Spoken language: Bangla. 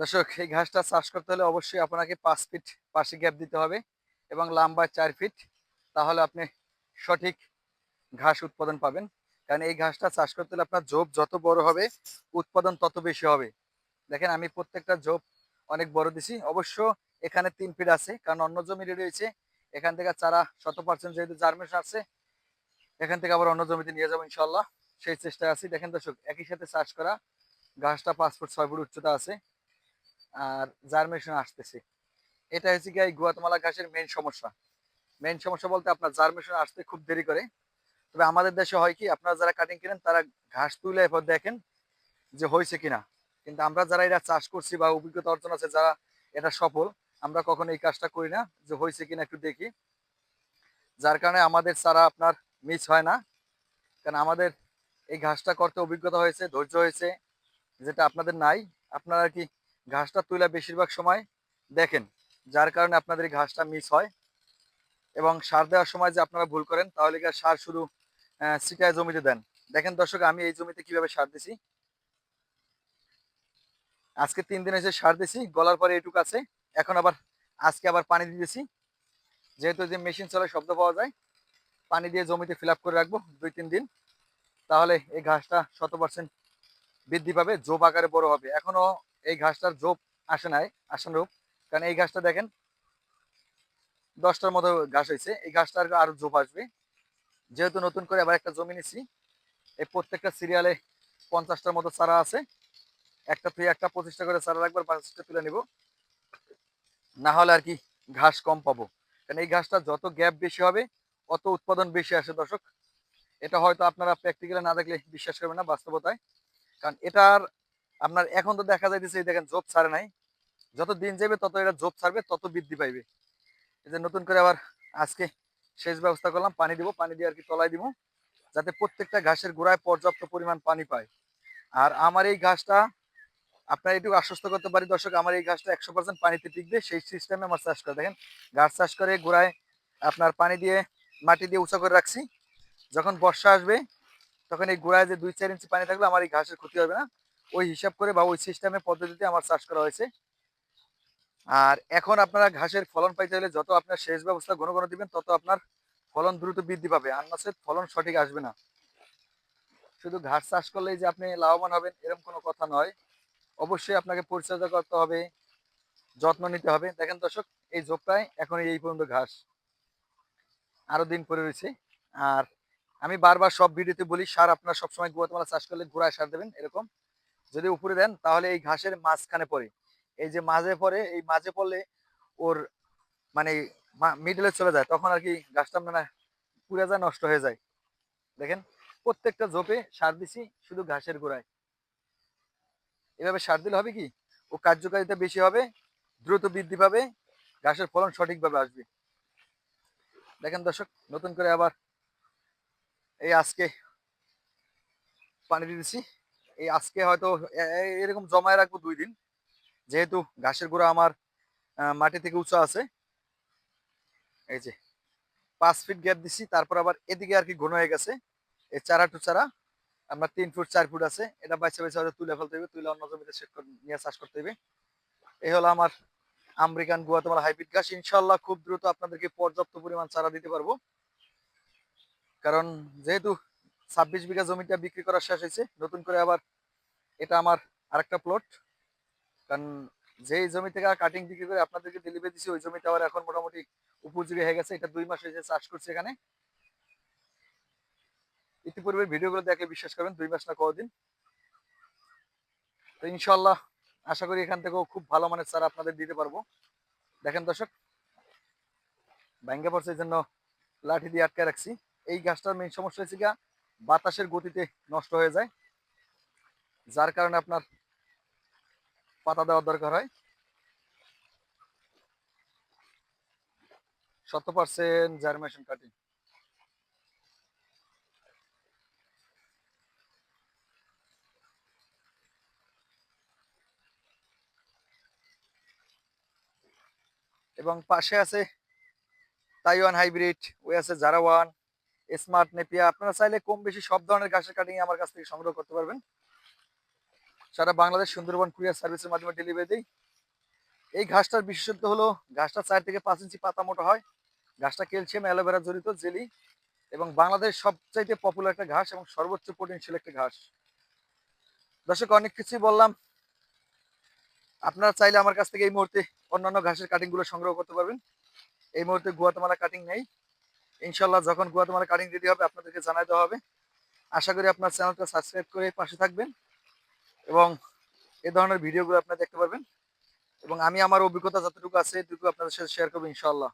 দর্শক, এই ঘাসটা চাষ করতে হলে অবশ্যই আপনাকে পাঁচ ফিট পাশে গ্যাপ দিতে হবে এবং লম্বা চার ফিট তাহলে আপনি সঠিক ঘাস উৎপাদন পাবেন। কারণ এই ঘাসটা চাষ করতে হলে আপনার জোপ যত বড় হবে, উৎপাদন তত বেশি হবে। দেখেন, আমি প্রত্যেকটা জোপ অনেক বড় দিছি। অবশ্য এখানে তিন ফিট আছে, কারণ অন্য জমি রয়েছে এখান থেকে চারা শত পার্সেন্ট যেহেতু জার্মেশন আছে এখান থেকে আবার অন্য জমিতে নিয়ে যাব ইনশাল্লাহ সেই চেষ্টায় আছি। দেখেন দর্শক, একই সাথে চাষ করা ঘাসটা পাঁচ ফুট ছয় ফুট উচ্চতা আছে। আর জার্মেশন আসতেছে। এটা হচ্ছে কি গুয়াতমালা ঘাসের মেন সমস্যা। মেন সমস্যা বলতে আপনার জার্মেশন আসতে খুব দেরি করে। তবে আমাদের দেশে হয় কি, আপনারা যারা কাটিং কিনেন তারা ঘাস তুলে এরপর দেখেন যে হয়েছে কিনা। কিন্তু আমরা যারা এটা চাষ করছি বা অভিজ্ঞতা অর্জন আছে, যারা এটা সফল, আমরা কখনো এই কাজটা করি না যে হয়েছে কিনা একটু দেখি। যার কারণে আমাদের চারা আপনার মিস হয় না। কারণ আমাদের এই ঘাসটা করতে অভিজ্ঞতা হয়েছে, ধৈর্য হয়েছে, যেটা আপনাদের নাই। আপনারা কি ঘাসটা তুলে বেশিরভাগ সময় দেখেন, যার কারণে আপনাদের এই ঘাসটা মিস হয়। এবং সার দেওয়ার সময় যে আপনারা ভুল করেন, তাহলে সার শুধু সিটায় জমিতে দেন। দেখেন দর্শক, আমি এই জমিতে কীভাবে সার দিছি? আজকে তিন দিন এসে সার দিছি, গলার পরে এটুকু আছে। এখন আবার, আজকে আবার পানি দিয়েছি। যেহেতু যে মেশিন চলে, শব্দ পাওয়া যায়। পানি দিয়ে জমিতে ফিল করে রাখব দুই তিন দিন। তাহলে এই ঘাসটা শত পার্সেন্ট বৃদ্ধি পাবে জোপ আকারে বড় হবে। এখনও এই ঘাসটার জোপ আসে নাই আসানুরূপ কারণ এই ঘাসটা দেখেন, দশটার মতো ঘাস হয়েছে। এই ঘাসটার আরও জোপ আসবে। যেহেতু নতুন করে আবার একটা জমি নিছি, এই প্রত্যেকটা সিরিয়ালে পঞ্চাশটার মতো চারা আছে। একটা তুই একটা পঁচিশটা করে চারা রাখবার পঞ্চাশটা তুলে নিব। না হলে আর কি ঘাস কম পাবো। কারণ এই ঘাসটা যত গ্যাপ বেশি হবে, অত উৎপাদন বেশি আসে দর্শক। এটা হয়তো আপনারা প্র্যাকটিক্যালে না দেখলে বিশ্বাস করবেন না বাস্তবতায়। কারণ এটার আপনার এখন তো দেখা যাইতেছে দেখেন জোপ ছাড়ে নাই। যত দিন যাবে তত এটা জোপ ছাড়বে, তত বৃদ্ধি পাইবে। এই যে নতুন করে আবার আজকে সেচ ব্যবস্থা করলাম, পানি দিব, পানি দিয়ে আর কি তলায় দিব, যাতে প্রত্যেকটা ঘাসের গোড়ায় পর্যাপ্ত পরিমাণ পানি পায়। আর আমার এই ঘাসটা, আপনার এটুকু আশ্বস্ত করতে পারি দর্শক, আমার এই ঘাসটা একশো পার্সেন্ট পানিতে টিকবে, সেই সিস্টেমে আমার চাষ করে। দেখেন, ঘাস চাষ করে গোড়ায় আপনার পানি দিয়ে মাটি দিয়ে উঁচা করে রাখছি। যখন বর্ষা আসবে, তখন এই গোড়ায় যে দুই চার ইঞ্চি পানি থাকলে আমার এই ঘাসের ক্ষতি হবে না। ওই হিসাব করে বা ওই সিস্টেমে পদ্ধতিতে আমার চাষ করা হয়েছে। আর এখন আপনারা ঘাসের ফলন পাইতে হলে যত আপনার সেচ ব্যবস্থা ঘন ঘন দিবেন, তত আপনার ফলন দ্রুত বৃদ্ধি পাবে। আর নাচের ফলন সঠিক আসবে না। শুধু ঘাস চাষ করলেই যে আপনি লাভবান হবেন এরকম কোনো কথা নয়। অবশ্যই আপনাকে পরিচর্যা করতে হবে, যত্ন নিতে হবে। দেখেন দর্শক, এই ঝোপটায় এখন এই পর্যন্ত ঘাস আরও দিন পরে রয়েছে। আর আমি বারবার সব ভিডিওতে বলি, সার আপনার সবসময় গুয়াতমালা চাষ করলে ঘোড়ায় সার দেবেন, এরকম। যদি উপরে দেন, তাহলে এই ঘাসের মাঝখানে পড়ে। এই যে মাঝে পড়ে, এই মাঝে পড়লে ওর মানে মিডলে চলে যায়, তখন আর কি গাছটা মানে পুড়ে যায়, নষ্ট হয়ে যায়। দেখেন, প্রত্যেকটা ঝোপে সার দিছি শুধু ঘাসের গোড়ায়। এভাবে সার দিলে হবে কি? ও কার্যকারিতা বেশি হবে, দ্রুত বৃদ্ধি পাবে, ঘাসের ফলন সঠিকভাবে আসবে। দেখেন দর্শক, নতুন করে আবার এই আজকে পানি দিয়েছি এই আজকে হয়তো এরকম জমায় রাখব দুই দিন। যেহেতু ঘাসের গোড়া আমার মাটি থেকে উঁচু আছে। এই যে, পাঁচ ফিট গ্যাপ দিছি, তারপর আবার এদিকে আর কি ঘন হয়ে গেছে। এই চারা টু চারা, আমরা তিন ফুট চার ফুট আছে। এটা বাইসে বাইসে হয়তো তুলে ফেলতে হবে তুলে অন্য জমিতে সেট নিয়ে চাষ করতে হবে এই হলো আমার আমেরিকান গুয়াতমালা হাইব্রিড ঘাস। ইনশাল্লাহ খুব দ্রুত আপনাদেরকে পর্যাপ্ত পরিমাণ চারা দিতে পারব। কারণ যেহেতু ছাব্বিশ বিঘা জমিটা বিক্রি করা শেষ হয়েছে। নতুন করে আবার এটা আমার আরেকটা প্লট কারণ যেই জমি থেকে কাটিং বিক্রি করে আপনাদেরকে ডেলিভারি দিচ্ছি ওই জমিটা আবার এখন মোটামুটি উপযোগী হয়ে গেছে। এটা দুই মাস হয়েছে চাষ করছে এখানে। ইতিপূর্বে ভিডিওগুলো দেখে বিশ্বাস করবেন, দুই মাস না কদিন। তো ইনশাল্লাহ আশা করি এখান থেকেও খুব ভালো মানের চারা আপনাদের দিতে পারব। দেখেন দর্শক ব্যাঙ্গে পড়ছে এই জন্য লাঠি দিয়ে আটকে রাখছি। এই গাছটার মেইন সমস্যা হয়েছে গা বাতাসের গতিতে নষ্ট হয়ে যায়, যার কারণে আপনার পাতা দেওয়ার দরকার হয়। শত পার্সেন্ট জার্মেশন কাটিং এবং পাশে আছে তাইওয়ান হাইব্রিড ওই আছে জারাওয়ান স্মার্ট নেপিয়া আপনারা চাইলে কম বেশি সব ধরনের ঘাসের কাটিং আমার কাছ থেকে সংগ্রহ করতে পারবেন। সারা বাংলাদেশ, সুন্দরবন কুরিয়ার সার্ভিসের মাধ্যমে ডেলিভারি দিই। এই ঘাসটার বিশেষত্ব হলো, ঘাসটা চার থেকে পাঁচ ইঞ্চি পাতা মোটা হয়। ঘাসটা ক্যালসিয়াম, অ্যালোভেরা জড়িত, জেলি। এবং বাংলাদেশ সবচাইতে পপুলার একটা ঘাস এবং সর্বোচ্চ প্রোটিনশীল একটা ঘাস। দর্শক, অনেক কিছুই বললাম। আপনারা চাইলে আমার কাছ থেকে এই মুহূর্তে অন্যান্য ঘাসের কাটিংগুলো সংগ্রহ করতে পারবেন। এই মুহূর্তে গুয়াতেমালা কাটিং নেই। ইনশাল্লাহ যখন গুয়া তোমার কারিং রেডি হবে, আপনাদেরকে জানাই দেওয়া হবে। আশা করি আপনার চ্যানেলটা সাবস্ক্রাইব করে পাশে থাকবেন এবং এ ধরনের ভিডিওগুলো আপনারা দেখতে পারবেন। এবং আমি আমার অভিজ্ঞতা যতটুকু আছে এটুকু আপনাদের সাথে শেয়ার করব ইনশাল্লাহ